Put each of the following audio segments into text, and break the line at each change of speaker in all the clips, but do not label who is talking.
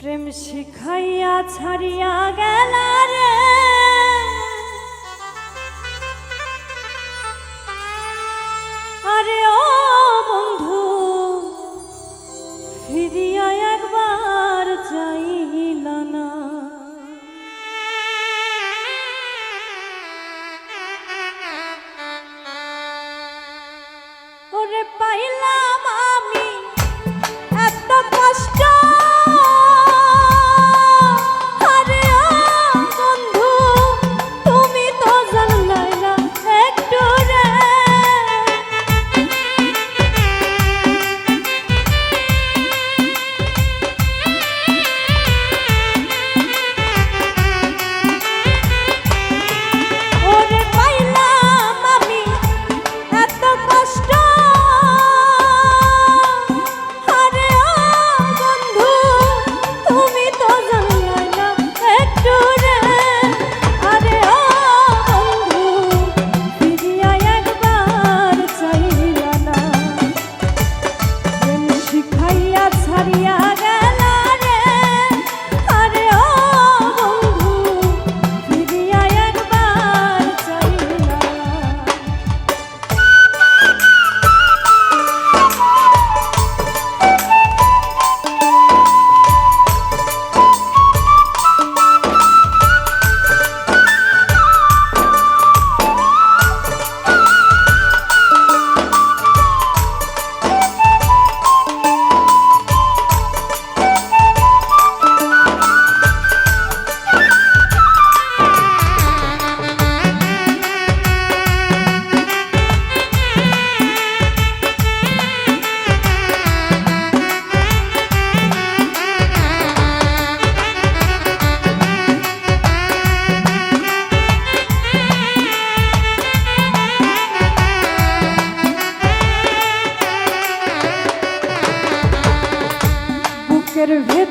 প্রেম শিখাইয়া ছাড়িয়া গেল রে।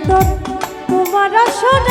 ভেতর তোমার আসন